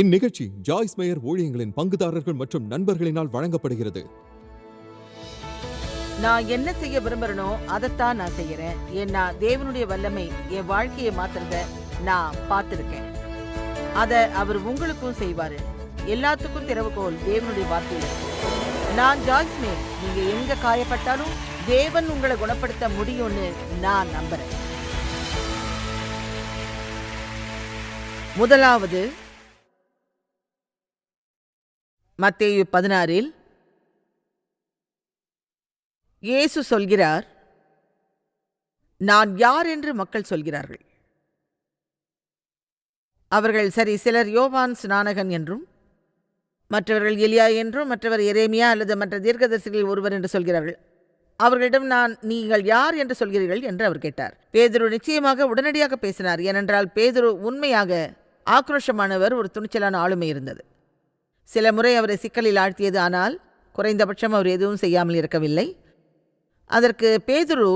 இந்நிகழ்ச்சி Joyce mayor ஊழியங்களின் பங்குதாரர்கள் மற்றும் நண்பர்களினால் வழங்கப்படுகிறது. நான் என்ன செய்ய விரும்புறனோ அதைத்தான் நான் செய்யறேன். ஏன்னா தேவனுடைய வல்லமை என் வாழ்க்கையை மாத்துறத நான் பார்த்திருக்கேன். அத அவர் உங்களுக்கும் செய்வாரு. எல்லாத்துக்கும் திறவுகோல் தேவனுடைய வார்த்தையில் நான் நான் ஜாய்ஸ்மே நீங்க எங்க காயப்பட்டாலும் தேவன் உங்களை குணப்படுத்த முடியும்னு நான் நம்புறேன். முதலாவது மத்தேயு பதினாறில் இயேசு சொல்கிறார் நான் யார் என்று மக்கள் சொல்கிறார்கள். அவர்கள் சரி சிலர் யோவான் ஸ்நானகன் என்றும் மற்றவர்கள் எலியா என்றும் மற்றவர் எரேமியா அல்லது மற்ற தீர்க்கதரிசிகளில் ஒருவர் என்று சொல்கிறார்கள். அவர்களிடம் நான் நீங்கள் யார் என்று சொல்கிறீர்கள்? என்று அவர் கேட்டார். பேதுரு நிச்சயமாக உடனடியாக பேசினார். ஏனென்றால் பேதுரு உண்மையாக ஆக்ரோஷமானவர் ஒரு துணிச்சலான ஆளுமை இருந்தது. சில முறை அவரை சிக்கலில் ஆழ்த்தியது ஆனால் குறைந்தபட்சம் அவர் எதுவும் செய்யாமல் இருக்கவில்லை. அதற்கு பேதுரு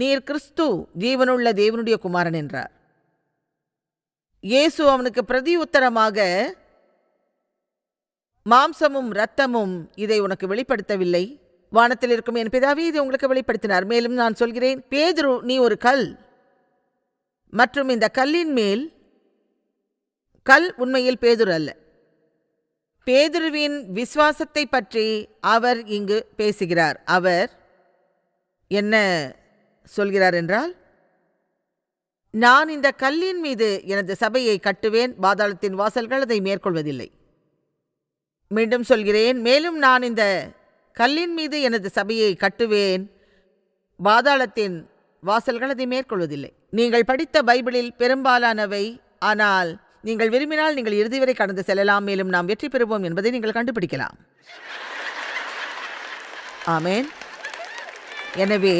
நீர் கிறிஸ்து ஜீவனுள்ள தேவனுடைய குமாரன் என்றார். இயேசு அவனுக்கு பிரதி உத்தரமாக மாம்சமும் இரத்தமும் இதை உனக்கு வெளிப்படுத்தவில்லை. வானத்தில் இருக்கும் என் பிதாவே இதை உங்களுக்கு வெளிப்படுத்தினார். மேலும் நான் சொல்கிறேன் பேதுரு நீ ஒரு கல். மற்றும் இந்த கல்லின் மேல் கல் உண்மையில் பேதுரு அல்ல. பேதுருவின் விசுவாசத்தை பற்றி அவர் இங்கு பேசுகிறார். அவர் என்ன சொல்கிறார் என்றால் நான் இந்த கல்லின் மீது எனது சபையை கட்டுவேன் பாதாளத்தின் வாசல்கள் அதை மேற்கொள்வதில்லை. மீண்டும் சொல்கிறேன் மேலும் நான் இந்த கல்லின் மீது எனது சபையை கட்டுவேன் பாதாளத்தின் வாசல்கள் அதை மேற்கொள்வதில்லை. நீங்கள் படித்த பைபிளில் பெரும்பாலானவை ஆனால் நீங்கள் விரும்பினால் நீங்கள் இறுதி வரை கடந்து செல்லலாம். மேலும் நாம் வெற்றி பெறுவோம் என்பதை நீங்கள் கண்டுபிடிக்கலாம். ஆமேன். எனவே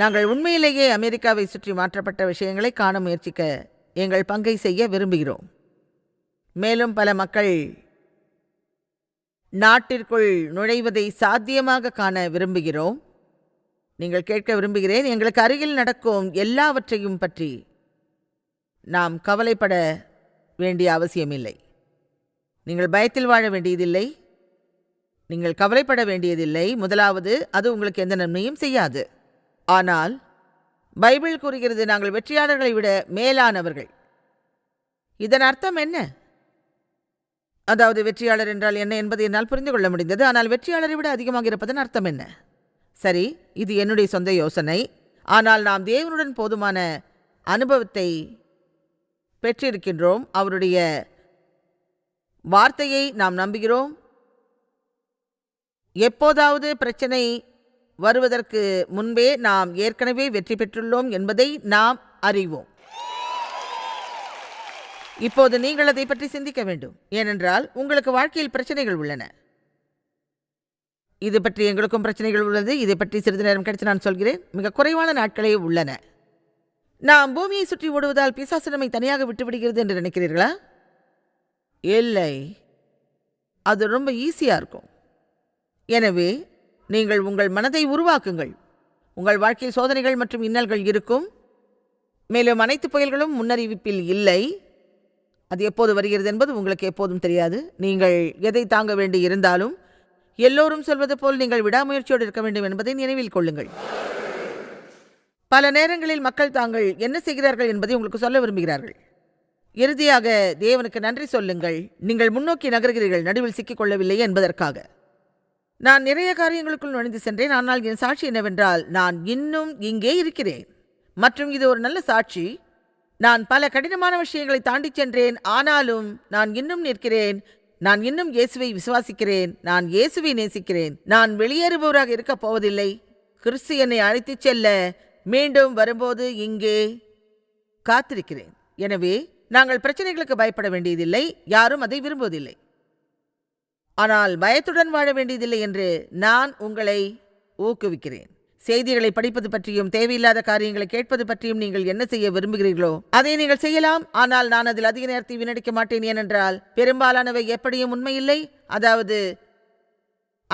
நாங்கள் உண்மையிலேயே அமெரிக்காவை சுற்றி மாற்றப்பட்ட விஷயங்களை காண முயற்சிக்க எங்கள் பங்கை செய்ய விரும்புகிறோம். மேலும் பல மக்கள் நாட்டிற்குள் நுழைவதை சாத்தியமாக காண விரும்புகிறோம். நீங்கள் கேட்க விரும்புகிறேன் எங்களுக்கு அருகில் நடக்கும் எல்லாவற்றையும் பற்றி நாம் கவலைப்பட வேண்டிய அவசியமில்லை. நீங்கள் பயத்தில் வாழ வேண்டியதில்லை. நீங்கள் கவலைப்பட வேண்டியதில்லை. முதலாவது அது உங்களுக்கு எந்த நன்மையும் செய்யாது. ஆனால் பைபிள் கூறுகிறது நாங்கள் வெற்றியாளர்களை விட மேலானவர்கள். இதன் அர்த்தம் என்ன? அதாவது வெற்றியாளர் என்றால் என்ன என்பதை என்னால் புரிந்து கொள்ள முடிந்தது. ஆனால் வெற்றியாளரை விட அதிகமாக இருப்பதன் அர்த்தம் என்ன? சரி இது என்னுடைய சொந்த யோசனை. ஆனால் நாம் தேவனுடன் போதுமான அனுபவத்தை பெற்றிருக்கின்றோம். அவருடைய வார்த்தையை நாம் நம்புகிறோம். எப்போதாவது பிரச்சனை வருவதற்கு முன்பே நாம் ஏற்கனவே வெற்றி பெற்றுள்ளோம் என்பதை நாம் அறிவோம். இப்போது நீங்கள் அதை பற்றி சிந்திக்க வேண்டும். ஏனென்றால் உங்களுக்கு வாழ்க்கையில் பிரச்சனைகள் உள்ளன. இது பற்றி எங்களுக்கும் பிரச்சனைகள் உள்ளது. இதை பற்றி சிறிது நேரம் கழித்து நான் சொல்கிறேன். மிக குறைவான நாட்களே உள்ளன. நாம் பூமியை சுற்றி ஓடுவதால் பிசாசு நம்மை தனியாக விட்டுவிடுகிறது என்று நினைக்கிறீர்களா? இல்லை. அது ரொம்ப ஈஸியாக இருக்கும். எனவே நீங்கள் உங்கள் மனதை உருவாக்குங்கள். உங்கள் வாழ்க்கையில் சோதனைகள் மற்றும் இன்னல்கள் இருக்கும். மேலும் அனைத்து புயல்களும் முன்னறிவிப்பில் இல்லை. அது எப்போது வருகிறது என்பது உங்களுக்கு எப்போதும் தெரியாது. நீங்கள் எதை தாங்க வேண்டி இருந்தாலும் எல்லோரும் சொல்வது போல் நீங்கள் விடாமுயற்சியோடு இருக்க வேண்டும் என்பதை நினைவில் கொள்ளுங்கள். பல நேரங்களில் மக்கள் தாங்கள் என்ன செய்கிறார்கள் என்பதை உங்களுக்கு சொல்ல விரும்புகிறார்கள். இறுதியாக தேவனுக்கு நன்றி சொல்லுங்கள். நீங்கள் முன்னோக்கி நகர்கிறீர்கள். நடுவில் சிக்கிக்கொள்ளவில்லை என்பதற்காக. நான் நிறைய காரியங்களுக்குள் நுழைந்து சென்றேன். ஆனால் என் சாட்சி என்னவென்றால் நான் இன்னும் இங்கே இருக்கிறேன். மற்றும் இது ஒரு நல்ல சாட்சி. நான் பல கடினமான விஷயங்களை தாண்டிச் சென்றேன். ஆனாலும் நான் இன்னும் நிற்கிறேன். நான் இன்னும் இயேசுவை விசுவாசிக்கிறேன். நான் இயேசுவை நேசிக்கிறேன். நான் வெளியேறுபவராக இருக்கப் போவதில்லை. கிறிஸ்து என்னை அழைத்துச் செல்ல மீண்டும் வரும்போது இங்கே காத்திருக்கிறேன். எனவே நாங்கள் பிரச்சனைகளுக்கு பயப்பட வேண்டியதில்லை. யாரும் அதை விரும்புவதில்லை. ஆனால் பயத்துடன் வாழ வேண்டியதில்லை என்று நான் உங்களை ஊக்குவிக்கிறேன். செய்திகளை படிப்பது பற்றியும் தேவையில்லாத காரியங்களை கேட்பது பற்றியும் நீங்கள் என்ன செய்ய விரும்புகிறீர்களோ அதை நீங்கள் செய்யலாம். ஆனால் நான் அதில் அதிக நேரத்தை வீணடிக்க மாட்டேன். ஏனென்றால் பெரும்பாலானவை எப்படியும் உண்மையில்லை. அதாவது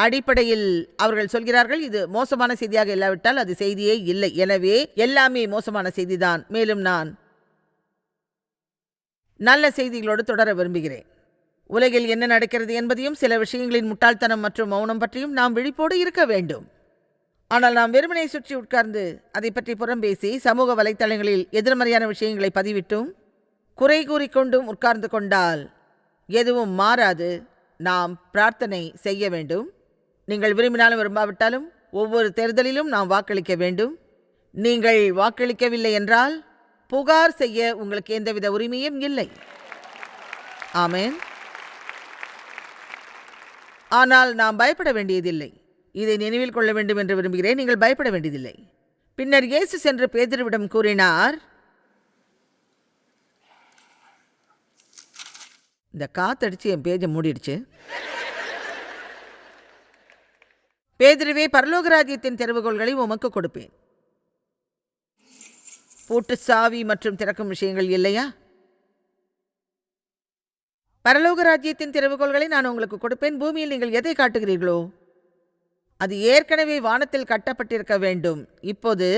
அடிப்படையில் அவர்கள் சொல்கிறார்கள் இது மோசமான செய்தியாக இல்லாவிட்டால் அது செய்தியே இல்லை. எனவே எல்லாமே மோசமான செய்திதான். மேலும் நான் நல்ல செய்திகளோடு தொடர விரும்புகிறேன். உலகில் என்ன நடக்கிறது என்பதையும் சில விஷயங்களின் முட்டாள்தனம் மற்றும் மௌனம் பற்றியும் நாம் விழிப்போடு இருக்க வேண்டும். ஆனால் நாம் வெறுமனை சுற்றி உட்கார்ந்து அதை பற்றி புறம் பேசி சமூக வலைத்தளங்களில் எதிர்மறையான விஷயங்களை பதிவிட்டும் குறை கூறிக்கொண்டும் உட்கார்ந்து கொண்டால் எதுவும் மாறாது. நாம் பிரார்த்தனை செய்ய வேண்டும். நீங்கள் விரும்பினாலும் விரும்பாவிட்டாலும் ஒவ்வொரு தேர்தலிலும் நாம் வாக்களிக்க வேண்டும். நீங்கள் வாக்களிக்கவில்லை என்றால் புகார் செய்ய உங்களுக்கு எந்தவித உரிமையும் இல்லை. ஆமேன். ஆனால் நாம் பயப்பட வேண்டியதில்லை. இதை நினைவில் கொள்ள வேண்டும் என்று விரும்புகிறேன். நீங்கள் பயப்பட வேண்டியதில்லை. பின்னர் இயேசு சென்று பேதுருவிடம் கூறினார் இந்த காத்தடிச்சு என் பேஜை மூடிடுச்சு. பேதிருவே பரலோக ராஜ்யத்தின் திறவுகோள்களை உமக்கு கொடுப்பேன். பூட்டு சாவி மற்றும் திறக்கும் விஷயங்கள் இல்லையா? பரலோகராஜ்யத்தின் திறவுகோள்களை நான் உங்களுக்கு கொடுப்பேன். பூமியில் நீங்கள் எதை காட்டுகிறீர்களோ அது ஏற்கனவே வானத்தில் கட்டப்பட்டிருக்க வேண்டும். இப்போது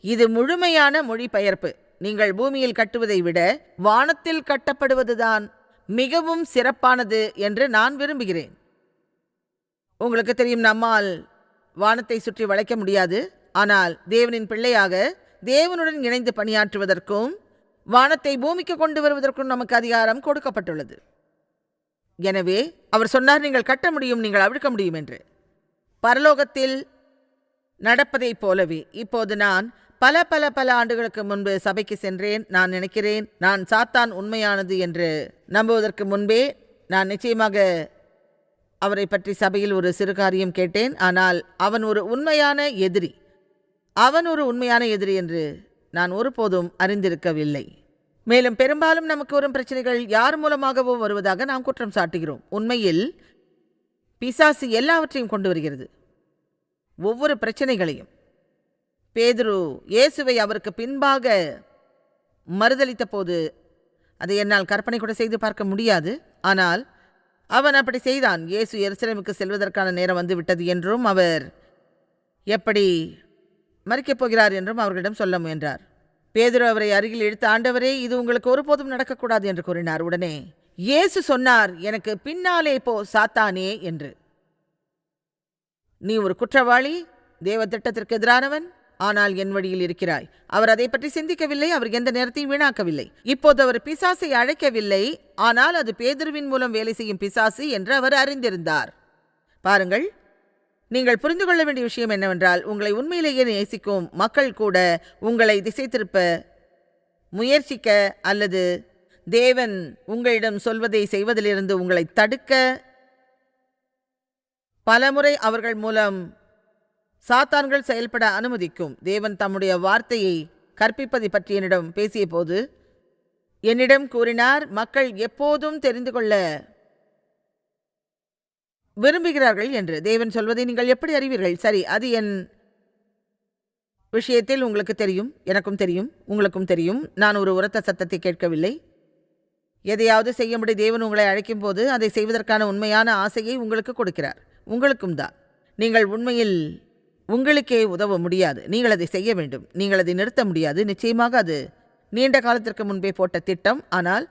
இது முழுமையான மொழிபெயர்ப்பு. நீங்கள் பூமியில் கட்டுவதை விட வானத்தில் கட்டப்படுவதுதான் மிகவும் சிறப்பானது என்று நான் விரும்புகிறேன். உங்களுக்கு தெரியும் நம்மால் வானத்தை சுற்றி வளைக்க முடியாது. ஆனால் தேவனின் பிள்ளையாக தேவனுடன் இணைந்து பணியாற்றுவதற்கும் வானத்தை பூமிக்கு கொண்டு வருவதற்கும் நமக்கு அதிகாரம் கொடுக்கப்பட்டுள்ளது. எனவே அவர் சொன்னார் நீங்கள் கட்ட முடியும் நீங்கள் அவிழ்க்க முடியும் என்று. பரலோகத்தில் நடப்பதைப் போலவே இப்போது நான் பல பல பல ஆண்டுகளுக்கு முன்பு சபைக்கு சென்றேன். நான் நினைக்கிறேன் நான் சாத்தான் உண்மையானது என்று நம்புவதற்கு முன்பே நான் நிச்சயமாக அவரை பற்றி சபையில் ஒரு சிறு காரியம் கேட்டேன். ஆனால் அவன் ஒரு உண்மையான எதிரி. அவன் ஒரு உண்மையான எதிரி என்று நான் ஒருபோதும் அறிந்திருக்கவில்லை. மேலும் பெரும்பாலும் நமக்கு வரும் பிரச்சனைகள் யார் மூலமாகவோ வருவதாக நாம் குற்றம் சாட்டுகிறோம். உண்மையில் பிசாசு எல்லாவற்றையும் கொண்டு வருகிறது. ஒவ்வொரு பிரச்சனைகளையும். பேதுரு இயேசுவை அவருக்கு பின்பாக மறுதளித்த போது அதை என்னால் கற்பனை கூட செய்து பார்க்க முடியாது. ஆனால் அவன் அப்படி செய்தான். இயேசு எருசலேமுக்கு செல்வதற்கான நேரம் வந்துவிட்டது என்றும் அவர் எப்படி மறிக்கப் போகிறார் என்றும் அவர்களிடம் சொல்ல முயன்றார். பேதுரு அவரை அருகில் இழுத்த ஆண்டவரே இது உங்களுக்கு ஒருபோதும் நடக்கக்கூடாது என்று கூறினார். உடனே இயேசு சொன்னார் எனக்கு பின்னாலே போ சாத்தானே என்று. நீ ஒரு குற்றவாளி தேவ திட்டத்திற்கு எதிரானவன் ஆனால் என் வழியில் இருக்கிறாய். அவர் அதை பற்றி சிந்திக்கவில்லை அவர் எந்த நேரத்தையும் வீணாக்கவில்லை. இப்போது அவர் பிசாசை அழைக்கவில்லை ஆனால் அது பேதுருவின் மூலம் வேலை செய்யும் பிசாசு என்று அவர் அறிந்திருந்தார். பாருங்கள் நீங்கள் புரிந்து கொள்ள வேண்டிய விஷயம் என்னவென்றால் உங்களை உண்மையிலேயே நேசிக்கும் மக்கள் கூட உங்களை திசை திருப்ப முயற்சிக்க அல்லது தேவன் உங்களிடம் சொல்வதை செய்வதிலிருந்து உங்களை தடுக்க பலமுறை அவர்கள் மூலம் சாத்தான்கள் செயல்பட அனுமதிக்கும். தேவன் தம்முடைய வார்த்தையை கற்பிப்பதை பற்றி என்னிடம் பேசிய போது என்னிடம் கூறினார் மக்கள் எப்போதும் தெரிந்து கொள்ள விரும்புகிறார்கள் என்று. தேவன் சொல்வதை நீங்கள் எப்படி அறிவீர்கள்? சரி அது என் விஷயத்தில் உங்களுக்கு தெரியும் எனக்கும் தெரியும் உங்களுக்கும் தெரியும். நான் ஒரு உரத்த சத்தத்தை கேட்கவில்லை. எதையாவது செய்யும்படி தேவன் உங்களை அழைக்கும் போது அதை செய்வதற்கான உண்மையான ஆசையை உங்களுக்கு கொடுக்கிறார். உங்களுக்கும் தான். நீங்கள் உண்மையில் உங்களுக்கே உதவ முடியாது. நீங்கள் அதை செய்ய வேண்டும். நீங்கள் அதை நிறுத்த முடியாது. நிச்சயமாக அது நீண்ட காலத்திற்கு முன்பே போட்ட திட்டம். ஆனால்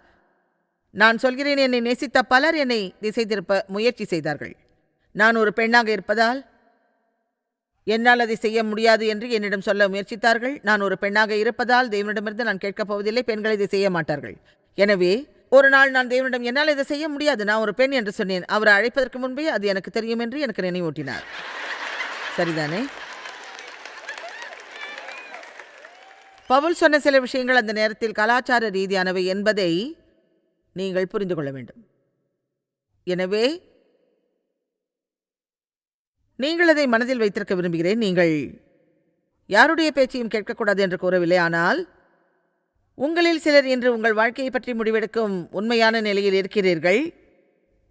நான் சொல்கிறேன் என்னை நேசித்த பலர் என்னை திசை திருப்ப முயற்சி செய்தார்கள். நான் ஒரு பெண்ணாக இருப்பதால் என்னால் அதை செய்ய முடியாது என்று என்னிடம் சொல்ல முயற்சித்தார்கள். நான் ஒரு பெண்ணாக இருப்பதால் தேவனிடமிருந்து நான் கேட்கப் போவதில்லை. பெண்கள் இதை செய்ய மாட்டார்கள். எனவே ஒரு நாள் நான் தேவனிடம் என்னால் இதை செய்ய முடியாது. நான் ஒரு பெண் என்று சொன்னேன். அவரை அழைப்பதற்கு முன்பே அது எனக்கு தெரியும் என்று எனக்கு நினைவூட்டினார். சரிதானே? பவுல் சொன்ன சில விஷயங்கள் அந்த நேரத்தில் கலாச்சார ரீதியானவை என்பதை நீங்கள் புரிந்து கொள்ள வேண்டும். எனவே நீங்கள் அதை மனதில் வைத்திருக்க விரும்புகிறேன். நீங்கள் யாருடைய பேச்சையும் கேட்கக்கூடாது என்று கூறவில்லை. ஆனால் உங்களில் சிலர் இன்று உங்கள் வாழ்க்கையை பற்றி முடிவெடுக்கும் உண்மையான நிலையில் இருக்கிறீர்கள்.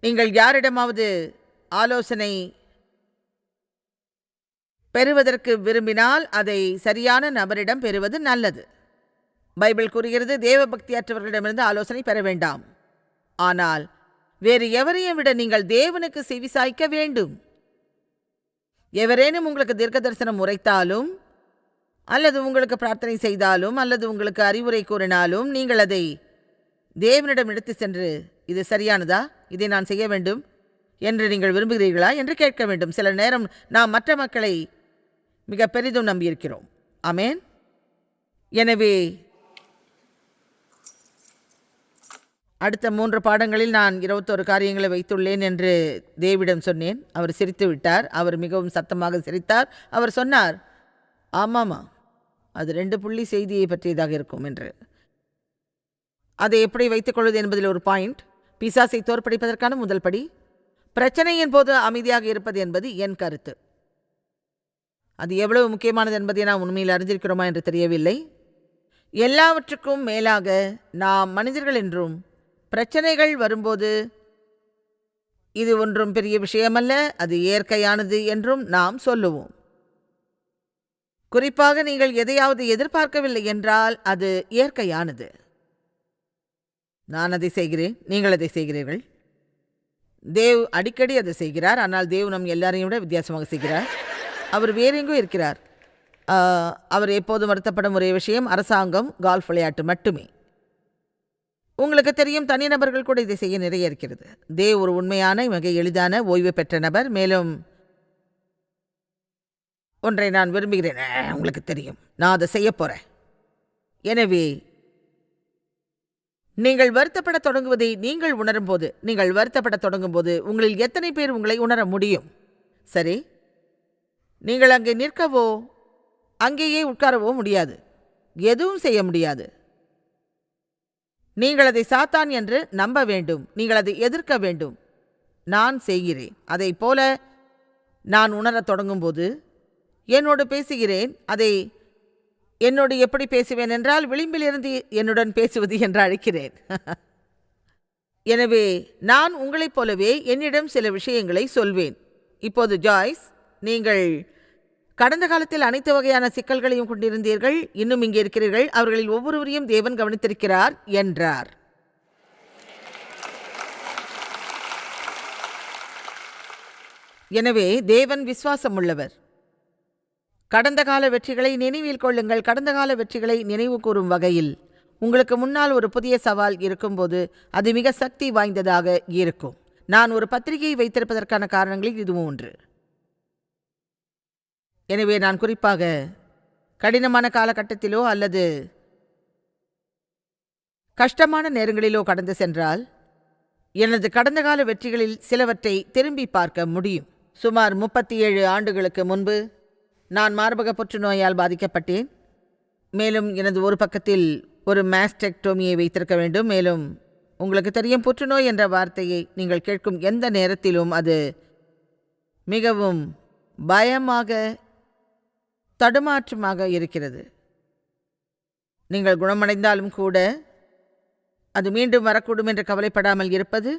நீங்கள் யாரிடமாவது ஆலோசனை பெறுவதற்கு விரும்பினால் அதை சரியான நபரிடம் பெறுவது நல்லது. பைபிள் கூறுகிறது தேவபக்தியற்றவர்களிடமிருந்து ஆலோசனை பெற வேண்டாம். ஆனால் வேறு எவரையும் விட நீங்கள் தேவனுக்கு செவிசாய்க்க வேண்டும். எவரேனும் உங்களுக்கு தீர்க்க தரிசனம் உரைத்தாலும் அல்லது உங்களுக்கு பிரார்த்தனை செய்தாலும் அல்லது உங்களுக்கு அறிவுரை கூறினாலும் நீங்கள் அதை தேவனிடம் எடுத்து சென்று இது சரியானதா? இதை நான் செய்ய வேண்டும்? என்று நீங்கள் விரும்புகிறீர்களா? என்று கேட்க வேண்டும். சில நேரம் நாம் மற்ற மக்களை மிக பெரிதும் நம்பியிருக்கிறோம். அமேன் எனவே அடுத்த மூன்று பாடங்களில் நான் இருபத்தொரு காரியங்களை வைத்துள்ளேன் என்று தேவிடம் சொன்னேன். அவர் சிரித்து விட்டார். அவர் மிகவும் சத்தமாக சிரித்தார். அவர் சொன்னார் ஆமாமா அது ரெண்டு புள்ளி செய்தியை பற்றியதாக இருக்கும் என்று. அதை எப்படி வைத்துக்கொள்வது என்பதில் ஒரு பாயிண்ட். பிசாசை தோற்படிப்பதற்கான முதல் படி பிரச்சனையின் போது அமைதியாக இருப்பது என்பது என் கருத்து. அது எவ்வளவு முக்கியமானது என்பதை நாம் உண்மையில் அறிந்திருக்கிறோமா என்று தெரியவில்லை. எல்லாவற்றுக்கும் மேலாக நாம் மனிதர்கள் என்றும் பிரச்சனைகள் வரும்போது இது ஒன்றும் பெரிய விஷயமல்ல அது இயற்கையானது என்றும் நாம் சொல்லுவோம். குறிப்பாக நீங்கள் எதையாவது எதிர்பார்க்கவில்லை என்றால் அது இயற்கையானது. நான் அதை செய்கிறேன் நீங்கள் அதை செய்கிறீர்கள். தேவ் அடிக்கடி அதை செய்கிறார் ஆனால் தேவ் நம் எல்லாரையும் விட வித்தியாசமாக செய்கிறார். அவர் வேறெங்கோ இருக்கிறார். அவர் எப்போதும் வருத்தப்படும் ஒரே விஷயம் அரசாங்கம் கால்ஃப் விளையாட்டு மட்டுமே. உங்களுக்கு தெரியும் தனிநபர்கள் கூட இதை செய்ய நிறைய இருக்கிறது. தே ஒரு உண்மையான மிக எளிதான ஓய்வு பெற்ற நபர். மேலும் ஒன்றை நான் விரும்புகிறேன். உங்களுக்கு தெரியும். நான் அதை செய்ய போகிறேன் எனவே நீங்கள் வருத்தப்பட தொடங்குவதை நீங்கள் உணரும்போது நீங்கள் வருத்தப்பட தொடங்கும்போது உங்களில் எத்தனை பேர் உங்களை உணர முடியும்? சரி? நீங்கள் அங்கே நிற்கவோ அங்கேயே உட்காரவோ முடியாது. எதுவும் செய்ய முடியாது. நீங்கள் அதை சாத்தான் என்று நம்ப வேண்டும். நீங்கள் அதை எதிர்க்க வேண்டும். நான் செய்கிறேன். அதைப் போல நான் உணரத் தொடங்கும்போது என்னோடு பேசுகிறேன். அதை என்னோடு எப்படி பேசுவேன் என்றால் விளிம்பிலிருந்து என்னுடன் பேசுவது என்று அழைக்கிறேன். எனவே நான் உங்களைப் போலவே என்னிடம் சில விஷயங்களை சொல்வேன். இப்போது ஜாய்ஸ் நீங்கள் கடந்த காலத்தில் அனைத்து வகையான சிக்கல்களையும் கொண்டிருந்தீர்கள் இன்னும் இங்கே இருக்கிறீர்கள். அவர்களில் ஒவ்வொருவரையும் தேவன் கவனித்திருக்கிறார் என்றார். எனவே தேவன் விசுவாசம் உள்ளவர் கடந்த கால வெற்றிகளை நினைவில் கொள்ளுங்கள். கடந்த கால வெற்றிகளை நினைவு கூறும் வகையில் உங்களுக்கு முன்னால் ஒரு புதிய சவால் இருக்கும்போது அது மிக சக்தி வாய்ந்ததாக இருக்கும். நான் ஒரு பத்திரிகையை வைத்திருப்பதற்கான காரணங்களில் இதுவும் ஒன்று. எனவே நான் குறிப்பாக கடினமான காலகட்டத்திலோ அல்லது கஷ்டமான நேரங்களிலோ கடந்து சென்றால் எனது கடந்த கால வெற்றிகளில் சிலவற்றை திரும்பி பார்க்க முடியும். சுமார் முப்பத்தி ஏழு ஆண்டுகளுக்கு முன்பு நான் மார்பக புற்றுநோயால் பாதிக்கப்பட்டேன். மேலும் எனது ஒரு பக்கத்தில் ஒரு மாஸ்டெக்டோமியை வைத்திருக்க வேண்டும். மேலும் உங்களுக்கு தெரியும் புற்றுநோய் என்ற வார்த்தையை நீங்கள் கேட்கும் எந்த நேரத்திலும் அது மிகவும் பயமாக தடுமாற்றமாக இருக்கிறது. நீங்கள் குணமடைந்தாலும் கூட அது மீண்டும் வரக்கூடும் என்று கவலைப்படாமல் இருப்பது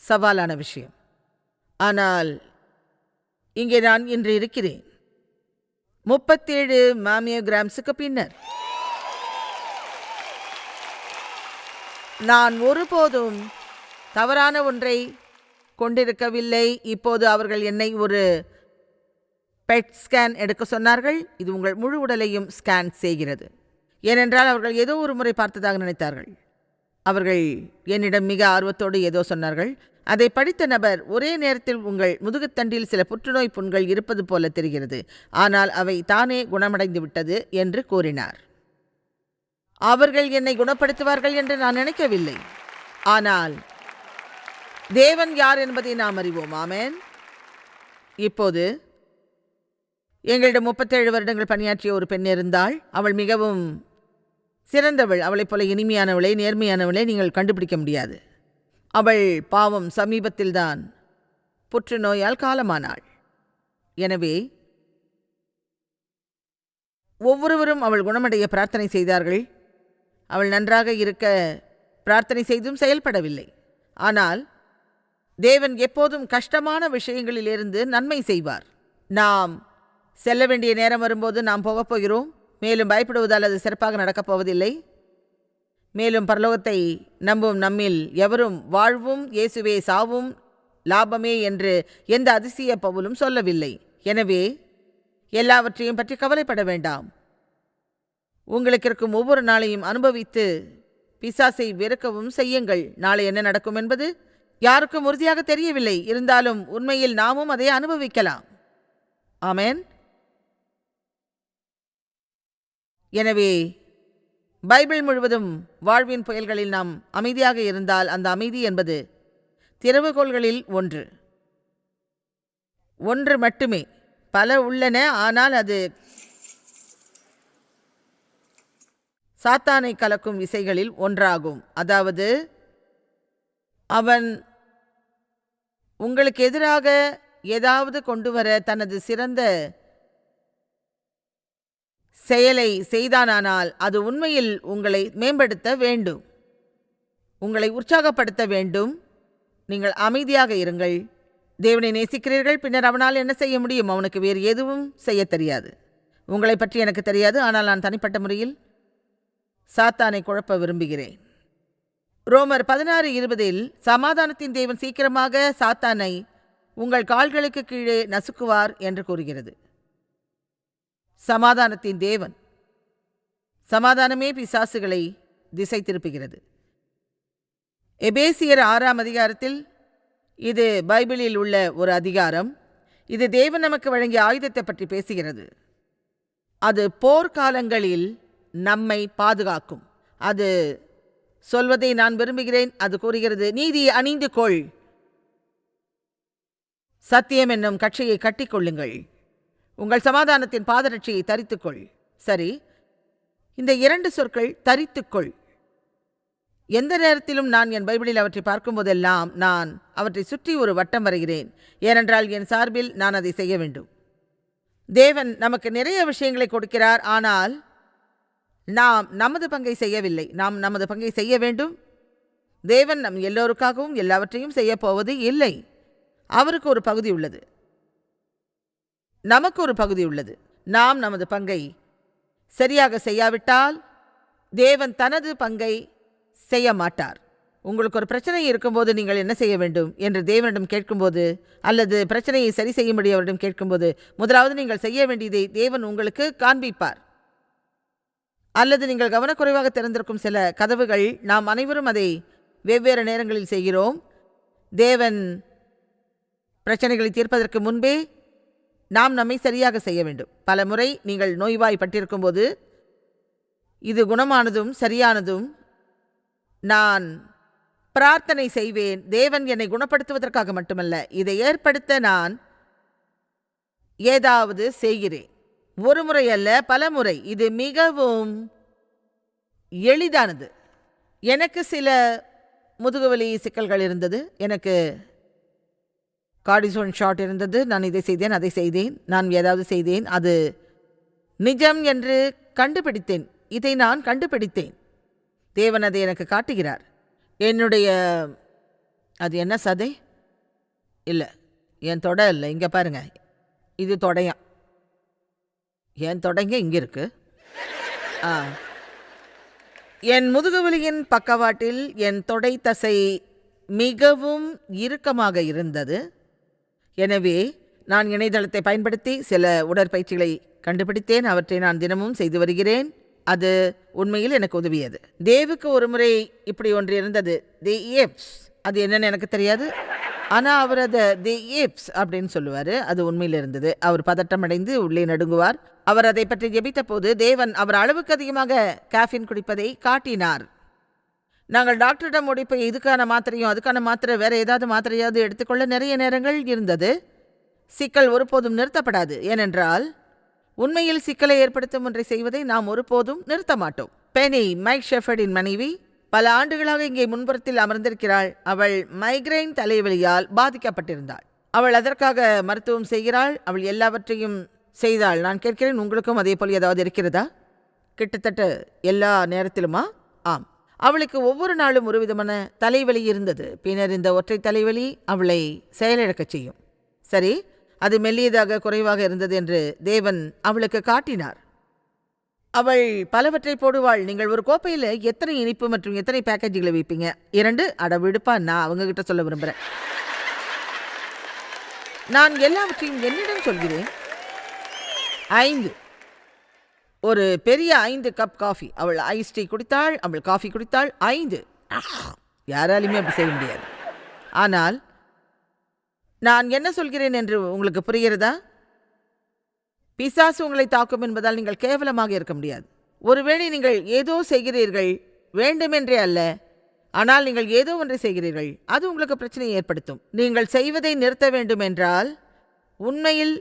சவாலான விஷயம். ஆனால் இங்கே நான் இன்று இருக்கிறேன். முப்பத்தேழு மாமியோகிராம்ஸுக்கு பின்னர். நான் ஒருபோதும் தவறான ஒன்றை கொண்டிருக்கவில்லை. இப்போது அவர்கள் என்னை ஒரு பெட் ஸ்கேன் எடுக்க சொன்னார்கள். இது உங்கள் முழு உடலையும் ஸ்கேன் செய்கிறது. ஏனென்றால் அவர்கள் ஏதோ ஒரு முறை பார்த்ததாக நினைத்தார்கள். அவர்கள் என்னிடம் மிக ஆர்வத்தோடு ஏதோ சொன்னார்கள். அதை படித்த நபர் ஒரே நேரத்தில் உங்கள் முதுகுத்தண்டில் சில புற்றுநோய் புண்கள் இருப்பது போல தெரிகிறது. ஆனால் அவை தானே குணமடைந்து விட்டது என்று கூறினார். அவர்கள் என்னை குணப்படுத்துவார்கள் என்று நான் நினைக்கவில்லை. ஆனால் தேவன் யார் என்பதை நாம் அறிவோம். ஆமேன். இப்போது எங்களிடம் முப்பத்தேழு வருடங்கள் பணியாற்றிய ஒரு பெண் இருந்தாள். அவள் மிகவும் சிறந்தவள். அவளைப் போல இனிமையானவளை நேர்மையானவளை நீங்கள் கண்டுபிடிக்க முடியாது. அவள் பாவம் சமீபத்தில்தான் புற்றுநோயால் காலமானாள். எனவே ஒவ்வொருவரும் அவள் குணமடைய பிரார்த்தனை செய்தார்கள். அவள் நன்றாக இருக்க பிரார்த்தனை செய்தும் செயல்படவில்லை. ஆனால் தேவன் எப்போதும் கஷ்டமான விஷயங்களிலிருந்து நன்மை செய்வார். நாம் செல்ல வேண்டிய நேரம் வரும்போது நாம் போகப் போகிறோம். மேலும் பயப்படுவதால் அது சிறப்பாக நடக்கப் போவதில்லை. மேலும் பரலோகத்தை நம்பும் நம்மில் எவரும் வாழ்வும் இயேசுவே சாவும் லாபமே என்று எந்த அதிசய பவுலும் சொல்லவில்லை. எனவே எல்லாவற்றையும் பற்றி கவலைப்பட வேண்டாம். உங்களுக்கு இருக்கும் ஒவ்வொரு நாளையும் அனுபவித்து பிசாசை வெறுக்கவும் செய்யுங்கள். நாளை என்ன நடக்கும் என்பது யாருக்கும் உறுதியாக தெரியவில்லை. இருந்தாலும் உண்மையில் நாமும் அதை அனுபவிக்கலாம். ஆமேன். எனவே பைபிள் முழுவதும் வாழ்வின் புயல்களில் நாம் அமைதியாக இருந்தால் அந்த அமைதி என்பது திறவுகோள்களில் ஒன்று. ஒன்று மட்டுமே. பல உள்ளன ஆனால் அது சாத்தானை கலக்கும் விசைகளில் ஒன்றாகும். அதாவது அவன் உங்களுக்கு எதிராக ஏதாவது கொண்டு வர தனது சிறந்த செயலை செய்தானானால் அது உண்மையில் உங்களை மேம்படுத்த வேண்டும். உங்களை உற்சாகப்படுத்த வேண்டும். நீங்கள் அமைதியாக இருங்கள். தேவனை நேசிக்கிறீர்கள் பின்னர் அவனால் என்ன செய்ய முடியும்? அவனுக்கு வேறு எதுவும் செய்ய தெரியாது. உங்களை பற்றி எனக்கு தெரியாது ஆனால் நான் தனிப்பட்ட முறையில் சாத்தானை குழப்ப விரும்புகிறேன். ரோமர் பதினாறு இருபதில் சமாதானத்தின் தேவன் சீக்கிரமாக சாத்தானை உங்கள் கால்களுக்கு கீழே நசுக்குவார் என்று கூறுகிறது. சமாதானத்தின் தேவன். சமாதானமே பிசாசுகளை திசை திருப்புகிறது எபேசியர் ஆறாம் அதிகாரத்தில் இது பைபிளில் உள்ள ஒரு அதிகாரம். இது தேவன் நமக்கு வழங்கிய ஆயுதத்தை பற்றி பேசுகிறது. அது போர்க்காலங்களில் நம்மை பாதுகாக்கும். அது சொல்வதை நான் விரும்புகிறேன். அது கூறுகிறது நீதியை அணிந்து கொள். சத்தியம் என்னும் கட்சியை கட்டிக்கொள்ளுங்கள். உங்கள் சமாதானத்தின் பாதரட்சியை தரித்துக்கொள். சரி இந்த இரண்டு சொற்கள் தரித்துக்கொள். எந்த நேரத்திலும் நான் என் பைபிளில் அவற்றை பார்க்கும்போதெல்லாம் நான் அவற்றை சுற்றி ஒரு வட்டம் வரைகிறேன். ஏனென்றால் என் சார்பில் நான் அதை செய்ய வேண்டும். தேவன் நமக்கு நிறைய விஷயங்களை கொடுக்கிறார். ஆனால் நாம் நமது பங்கை செய்யவில்லை. நாம் நமது பங்கை செய்ய வேண்டும். தேவன் நம் எல்லோருக்காகவும் எல்லாவற்றையும் செய்யப் போவது இல்லை. அவருக்கு ஒரு பகுதி உள்ளது. நமக்கு ஒரு பகுதி உள்ளது. நாம் நமது பங்கை சரியாக செய்யாவிட்டால் தேவன் தனது பங்கை செய்ய மாட்டார். உங்களுக்கு ஒரு பிரச்சனை இருக்கும்போது நீங்கள் என்ன செய்ய வேண்டும் என்று தேவனிடம் கேட்கும்போது அல்லது பிரச்சனையை சரி செய்யும்படி அவரிடம் கேட்கும்போது முதலாவது நீங்கள் செய்ய வேண்டியதை தேவன் உங்களுக்கு காண்பிப்பார். அல்லது நீங்கள் கவனக்குறைவாக திறந்திருக்கும் சில கதவுகள் நாம் அனைவரும் அதை வெவ்வேறு நேரங்களில் செய்கிறோம். தேவன் பிரச்சனைகளை தீர்ப்பதற்கு முன்பே நாம் நம்மை சரியாக செய்ய வேண்டும். பல முறை நீங்கள் நோய்வாய்ப்பட்டிருக்கும்போது இது குணமானதும் சரியானதும் நான் பிரார்த்தனை செய்வேன். தேவன் என்னை குணப்படுத்துவதற்காக மட்டுமல்ல இதை ஏற்படுத்த நான் ஏதாவது செய்கிறேன். ஒரு முறை அல்ல பல முறை. இது மிகவும் எளிதானது. எனக்கு சில முதுகுவலி சிக்கல்கள் இருந்தது. எனக்கு கார்டிசோன் ஷாட் இருந்தது. நான் இதை செய்தேன் அதை செய்தேன். நான் ஏதாவது செய்தேன் அது நிஜம் என்று கண்டுபிடித்தேன். இதை நான் கண்டுபிடித்தேன். தேவன் அதை எனக்கு காட்டுகிறார். என்னுடைய அது என்ன சதை? இல்லை என் தொடை இல்லை. இங்கே பாருங்க. இது தொடையா? என் தொடங்க இங்கே இருக்கு. ஆ. என் முதுகுவலியின் பக்கவாட்டில் என் தொடை தசை மிகவும் இறுக்கமாக இருந்தது. எனவே நான் இணையதளத்தை பயன்படுத்தி சில உடற்பயிற்சிகளை கண்டுபிடித்தேன். அவற்றை நான் தினமும் செய்து வருகிறேன். அது உண்மையில் எனக்கு உதவியது. தேவுக்கு ஒரு முறை இப்படி ஒன்று இருந்தது. தி ஏப்ஸ் அது என்னன்னு எனக்கு தெரியாது. ஆனால் அவர் அதை தி ஏப்ஸ் அப்படின்னு சொல்லுவார். அது உண்மையில் இருந்தது. அவர் பதட்டம் அடைந்து உள்ளே நடுங்குவார். அவர் அதை பற்றி ஜெபித்த போது தேவன் அவர் அளவுக்கு அதிகமாக காஃபின் குடிப்பதை காட்டினார். நாங்கள் டாக்டரிடம் முடிப்பை இதுக்கான மாத்திரையும் அதுக்கான மாத்திரை வேற ஏதாவது மாத்திரையாவது எடுத்துக்கொள்ள நிறைய நேரங்கள் இருந்தது. சிக்கல் ஒருபோதும் நிறுத்தப்படாது. ஏனென்றால் உண்மையில் சிக்கலை ஏற்படுத்தும் ஒன்றை செய்வதை நாம் ஒருபோதும் நிறுத்த மாட்டோம். பெனி மைக் ஷெஃபர்டின் மனைவி பல ஆண்டுகளாக இங்கே முன்புறத்தில் அமர்ந்திருக்கிறாள். அவள் மைக்ரைன் தலைவலியால் பாதிக்கப்பட்டிருந்தாள். அவள் அதற்காக மருத்துவம் செய்கிறாள். அவள் எல்லாவற்றையும் செய்தாள். நான் கேட்கிறேன் உங்களுக்கும் அதே போல் ஏதாவது இருக்கிறதா? கிட்டத்தட்ட எல்லா நேரத்திலுமா? ஆம். அவளுக்கு ஒவ்வொரு நாளும் ஒரு விதமான தலைவலி இருந்தது. பின்னர் இந்த ஒற்றை தலைவலி அவளை செயலிழக்கச் செய்யும். சரி அது மெல்லியதாக குறைவாக இருந்தது என்று தேவன் அவளுக்கு காட்டினார். அவள் பலவற்றை போடுவாள். நீங்கள் ஒரு கோப்பையில் எத்தனை இனிப்பு மற்றும் எத்தனை பேக்கேஜ்களை வைப்பீங்க? இரண்டு அட விடுப்பா நான் அவங்க கிட்ட சொல்ல விரும்புகிறேன் நான் எல்லாவற்றையும் என்னிடம் சொல்கிறேன். ஐந்து ஒரு பெரிய ஐந்து கப் காஃபி அவள் ஐஸ் டீ குடித்தாள் அவள் காஃபி குடித்தாள் ஐந்து. யாராலையுமே அப்படி செய்ய முடியாது. ஆனால் நான் என்ன சொல்கிறேன் என்று உங்களுக்கு புரிகிறதா? பிசாசு உங்களை தாக்கும் என்பதால் நீங்கள் கேவலமாக இருக்க முடியாது. ஒருவேளை நீங்கள் ஏதோ செய்கிறீர்கள் வேண்டுமென்றே அல்ல ஆனால் நீங்கள் ஏதோ ஒன்றை செய்கிறீர்கள் அது உங்களுக்கு பிரச்சனையை ஏற்படுத்தும். நீங்கள் செய்வதை நிறுத்த வேண்டும் என்றால் உண்மையில்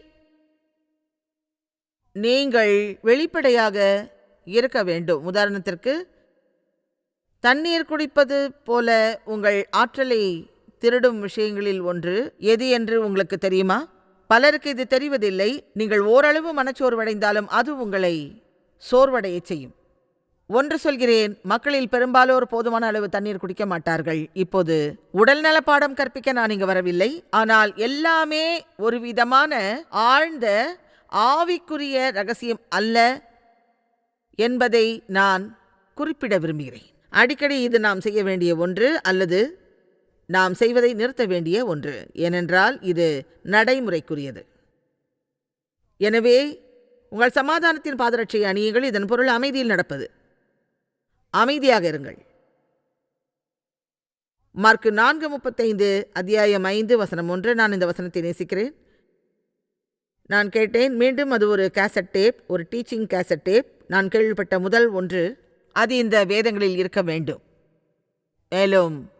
நீங்கள் வெளிப்படையாக இருக்க வேண்டும். உதாரணத்திற்கு தண்ணீர் குடிப்பது போல உங்கள் ஆற்றலை திருடும் விஷயங்களில் ஒன்று எது என்று உங்களுக்கு தெரியுமா? பலருக்கு இது தெரிவதில்லை. நீங்கள் ஓரளவு மனச்சோர்வடைந்தாலும் அது உங்களை சோர்வடையச் செய்யும். ஒன்று சொல்கிறேன் மக்களில் பெரும்பாலோர் போதுமான அளவு தண்ணீர் குடிக்க மாட்டார்கள். இப்போது உடல்நல பாடம் கற்பிக்க நான் இங்கு வரவில்லை. ஆனால் எல்லாமே ஒரு விதமான ஆழ்ந்த ஆவிக்குரிய ரகசியம் அல்ல என்பதை நான் குறிப்பிட விரும்புகிறேன். அடிக்கடி இது நாம் செய்ய வேண்டிய ஒன்று அல்லது நாம் செய்வதை நிறுத்த வேண்டிய ஒன்று ஏனென்றால் இது நடைமுறைக்குரியது. எனவே உங்கள் சமாதானத்தின் பாதரட்சை அணியுங்கள் இதன் பொருள் அமைதியில் நடப்பது. அமைதியாக இருங்கள். மார்க்கு நான்கு முப்பத்தைந்து அத்தியாயம் ஐந்து வசனம் ஒன்று நான் இந்த வசனத்தை நேசிக்கிறேன். நான் கேட்டேன் மீண்டும் அது ஒரு கேசட் டேப் ஒரு டீச்சிங் கேசட் டேப். நான் கேள்விப்பட்ட முதல் ஒன்று அது இந்த வேதங்களில் இருக்க வேண்டும். மேலும்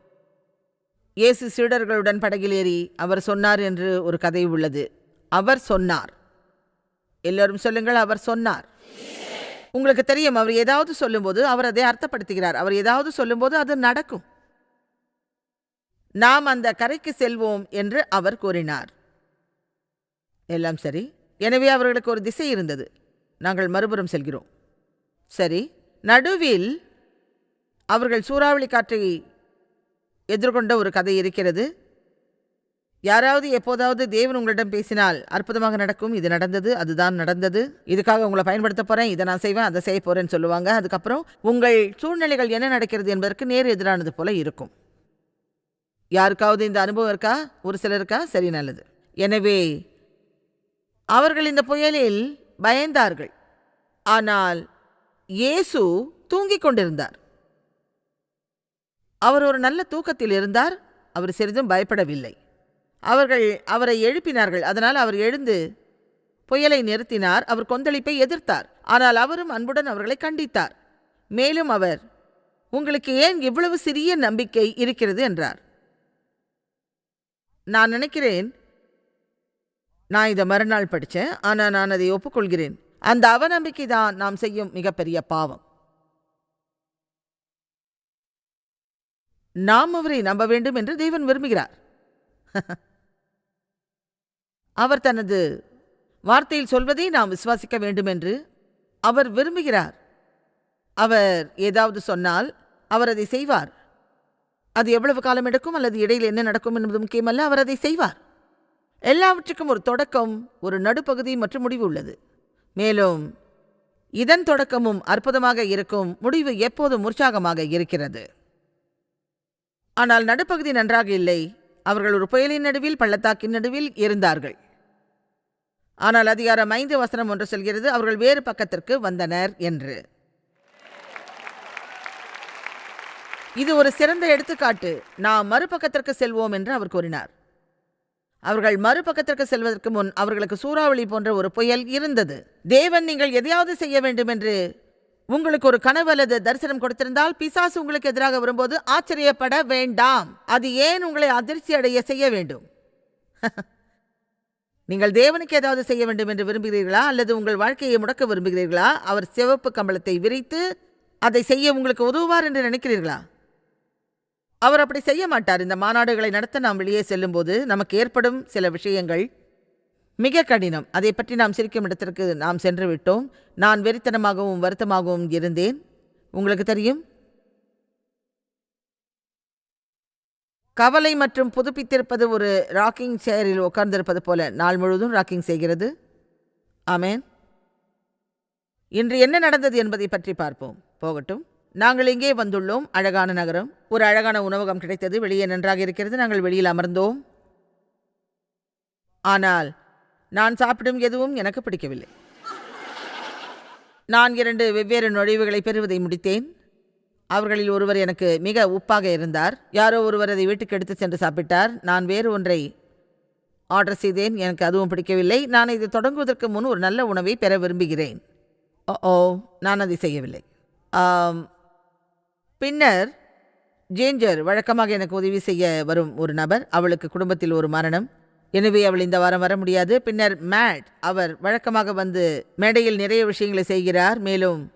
இயேசு சீடர்களுடன் படகில் ஏறி அவர் சொன்னார் என்று ஒரு கதை உள்ளது. அவர் சொன்னார். எல்லோரும் சொல்லுங்கள் அவர் சொன்னார். உங்களுக்கு தெரியும் அவர் ஏதாவது சொல்லும்போது அவர் அதை அர்த்தப்படுத்துகிறார். அவர் ஏதாவது சொல்லும்போது அது நடக்கும். நாம் அந்த கரைக்கு செல்வோம் என்று அவர் கூறினார். எல்லாம் சரி. எனவே அவர்களுக்கு ஒரு திசை இருந்தது. நாங்கள் மறுபுறம் செல்கிறோம். சரி நடுவில் அவர்கள் சூறாவளி காற்றை எதிர்கொண்ட ஒரு கதை இருக்கிறது. யாராவது எப்போதாவது தேவன் உங்களிடம் பேசினால் அற்புதமாக நடக்கும். இது நடந்தது அதுதான் நடந்தது. இதுக்காக உங்களை பயன்படுத்த போகிறேன் இதை நான் செய்வேன் அதை செய்ய போகிறேன்னு சொல்லுவாங்க. அதுக்கப்புறம் உங்கள் சூழ்நிலைகள் என்ன நடக்கிறது என்பதற்கு நேர் எதிரானது போல இருக்கும். யாருக்காவது இந்த அனுபவம் இருக்கா? ஒரு சிலருக்கா சரி நல்லது. எனவே அவர்கள் இந்த புயலில் பயந்தார்கள். ஆனால் இயேசு தூங்கிக் கொண்டிருந்தார். அவர் ஒரு நல்ல தூக்கத்தில் இருந்தார் அவர் சிறிதும் பயப்படவில்லை. அவர்கள் அவரை எழுப்பினார்கள் அதனால் அவர் எழுந்து புயலை நிறுத்தினார் அவர் கொந்தளிப்பை எதிர்த்தார். ஆனால் அவரும் அன்புடன் அவர்களை கண்டித்தார். மேலும் அவர் உங்களுக்கு ஏன் இவ்வளவு சிறிய நம்பிக்கை இருக்கிறது? என்றார். நான் நினைக்கிறேன் நான் இதை மறுநாள் படித்தேன் ஆனால் நான் அதை ஒப்புக்கொள்கிறேன். அந்த அவநம்பிக்கை தான் நாம் செய்யும் மிகப்பெரிய பாவம். நாம் அவரை நம்ப வேண்டும் என்று தேவன் விரும்புகிறார். அவர் தனது வார்த்தையில் சொல்வதை நாம் விசுவாசிக்க வேண்டும் என்று அவர் விரும்புகிறார். அவர் ஏதாவது சொன்னால் அவர் அதை செய்வார். அது எவ்வளவு காலம் எடுக்கும் அல்லது இடையில் என்ன நடக்கும் என்பது முக்கியமல்ல அவர் அதை செய்வார். எல்லாவற்றுக்கும் ஒரு தொடக்கம் ஒரு நடுப்பகுதி மற்றும் முடிவு உள்ளது. மேலும் இதன் தொடக்கமும் அற்புதமாக இருக்கும் முடிவு எப்போதும் உற்சாகமாக இருக்கிறது. ஆனால் நடுப்பகுதி நன்றாக இல்லை. அவர்கள் ஒரு புயலின் நடுவில் பள்ளத்தாக்கின் நடுவில் இருந்தார்கள். ஆனால் அதிகாரம் ஐந்து வசனம் ஒன்று சொல்கிறது அவர்கள் வேறு பக்கத்திற்கு வந்தனர் என்று. இது ஒரு சிறந்த எடுத்துக்காட்டு. நாம் மறுபக்கத்திற்கு செல்வோம் என்று அவர் கூறினார். அவர்கள் மறுபக்கத்திற்கு செல்வதற்கு முன் அவர்களுக்கு சூறாவளி போன்ற ஒரு புயல் இருந்தது. தேவன் நீங்கள் எதையாவது செய்ய வேண்டும் என்று உங்களுக்கு ஒரு கனவு அல்லது தரிசனம் கொடுத்திருந்தால் பிசாசு உங்களுக்கு எதிராக வரும்போது ஆச்சரியப்பட வேண்டாம். அது ஏன் உங்களை அதிர்ச்சி அடைய செய்ய வேண்டும்? நீங்கள் தேவனுக்கு ஏதாவது செய்ய வேண்டும் என்று விரும்புகிறீர்களா? அல்லது உங்கள் வாழ்க்கையை முடக்க விரும்புகிறீர்களா? அவர் சிவப்பு கம்பளத்தை விரித்து அதை செய்ய உங்களுக்கு உதவுவார் என்று நினைக்கிறீர்களா? அவர் அப்படி செய்ய மாட்டார். இந்த மாநாடுகளை நடத்த நாம் வெளியே செல்லும்போது நமக்கு ஏற்படும் சில விஷயங்கள் மிக கடினம். அதை பற்றி நாம் சிரிக்கும் இடத்திற்கு நாம் சென்று விட்டோம். நான் வெறித்தனமாகவும் வருத்தமாகவும் இருந்தேன். உங்களுக்கு தெரியும்? கவலை மற்றும் புதுப்பித்திருப்பது ஒரு ராக்கிங் சேரில் உட்கார்ந்திருப்பது போல நாள் முழுவதும் ராக்கிங் செய்கிறது. ஆமேன். இன்று என்ன நடந்தது என்பதை பற்றி பார்ப்போம். போகட்டும். நாங்கள் இங்கே வந்துள்ளோம்? அழகான நகரம். ஒரு அழகான உணவகம் கிடைத்தது. வெளியே நன்றாக இருக்கிறது. நாங்கள் வெளியில் அமர்ந்தோம். ஆனால் நான் சாப்பிடும் எதுவும் எனக்கு பிடிக்கவில்லை. நான் இரண்டு வெவ்வேறு நுழைவுகளை பெறுவதை முடித்தேன். அவர்களில் ஒருவர் எனக்கு மிக உப்பாக இருந்தார். யாரோ ஒருவர் அதை வீட்டுக்கு எடுத்து சென்று சாப்பிட்டார். நான் வேறு ஒன்றை ஆர்டர் செய்தேன். எனக்கு அதுவும் பிடிக்கவில்லை. நான் இதை தொடங்குவதற்கு முன் ஒரு நல்ல உணவை பெற விரும்புகிறேன். ஓ ஓ நான் அதை செய்யவில்லை. பின்னர் ஜேஞ்சர் வழக்கமாக எனக்கு உதவி செய்ய வரும் ஒரு நபர். அவளுக்கு குடும்பத்தில் ஒரு மரணம். எனவே அவள் இந்த வாரம் வர முடியாது. பின்னர் மேட் அவர் வழக்கமாக வந்து மேடையில் நிறைய விஷயங்களை செய்கிறார். மேலும்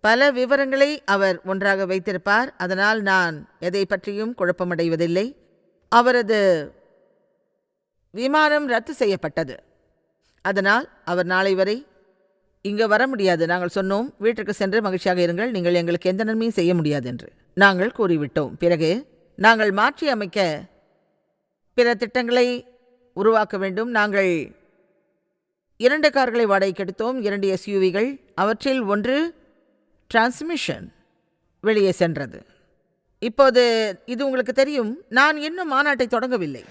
பல விவரங்களை அவர் ஒன்றாக வைத்திருப்பார். அதனால் நான் எதை பற்றியும் குழப்பமடைவதில்லை. அவரது விமானம் ரத்து செய்யப்பட்டது. அதனால் அவர் நாளை வரை இங்கு வர முடியாது. நாங்கள் சொன்னோம் வீட்டிற்கு சென்று மகிழ்ச்சியாக இருங்கள். நீங்கள் எங்களுக்கு எந்த நன்மையும் செய்ய முடியாது என்று. நாங்கள் கூறிவிட்டோம். பிறகு நாங்கள் மாற்றி அமைக்க பிற திட்டங்களை உருவாக்க வேண்டும். நாங்கள் இரண்டு கார்களை வாடகைக்கு எடுத்தோம். இரண்டு எஸ்யூவிகள் அவற்றில் ஒன்று டிரான்ஸ்மிஷன் வெளியே சென்றது. இப்போது இது உங்களுக்கு தெரியும். நான் இன்னும் மாநாட்டை தொடங்கவில்லை.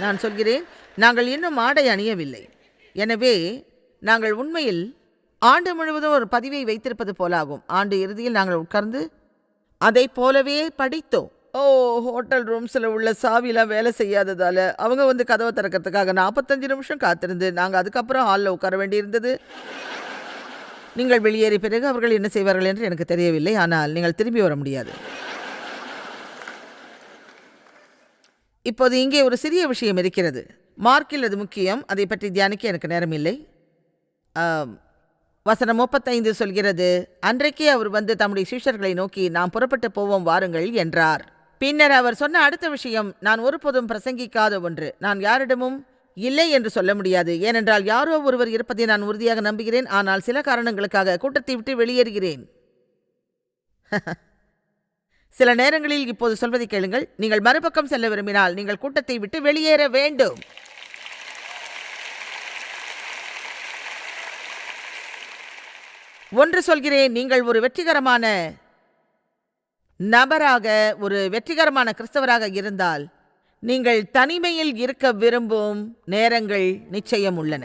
நான் சொல்கிறேன் நாங்கள் இன்னும் ஆடை அணியவில்லை. எனவே நாங்கள் உண்மையில் ஆண்டு முழுவதும் ஒரு பதிவை வைத்திருப்பது போலாகும். ஆண்டு இறுதியில் நாங்கள் உட்கார்ந்து அதை போலவே படித்தோம். ஓ ஹோட்டல் ரூம்ஸில் உள்ள சாவிலாம் வேலை செய்யாததால அவங்க வந்து கதவை திறக்கிறதுக்காக நாற்பத்தஞ்சு நிமிஷம் காத்திருந்து நாங்கள் அதுக்கப்புறம் ஹாலில் உட்கார வேண்டியிருந்தது. நீங்கள் வெளியேறிய பிறகு அவர்கள் என்ன செய்வார்கள் என்று எனக்கு தெரியவில்லை. ஆனால் நீங்கள் திரும்பி வர முடியாது. இப்போது இங்கே ஒரு சிறிய விஷயம் இருக்கிறது. மார்க்கில் அது முக்கியம். அதை பற்றி தியானிக்க எனக்கு நேரமில்லை. ஆம், வசனம் முப்பத்தைந்து சொல்கிறது அன்றைக்கே அவர் வந்து தம்முடைய சிஷ்யர்களை நோக்கி நாம் புறப்பட்டு போவோம் வாருங்கள் என்றார். பின்னர் அவர் சொன்ன அடுத்த விஷயம் நான் ஒருபோதும் பிரசங்கிக்காத ஒன்று. நான் யாரிடமும் இல்லை என்று சொல்ல முடியாது. ஏனென்றால் யாரோ ஒருவர் இருப்பதை நான் உறுதியாக நம்புகிறேன். ஆனால் சில காரணங்களுக்காக கூட்டத்தை விட்டு வெளியேறுகிறேன். சில நேரங்களில் இப்போது சொல்வதை கேளுங்கள். நீங்கள் மறுபக்கம் செல்ல விரும்பினால் நீங்கள் கூட்டத்தை விட்டு வெளியேற வேண்டும். ஒன்று சொல்கிறேன் நீங்கள் ஒரு வெற்றிகரமான நபராக ஒரு வெற்றிகரமான கிறிஸ்தவராக இருந்தால் நீங்கள் தனிமையில் இருக்க விரும்பும் நேரங்கள் நிச்சயம் உள்ளன.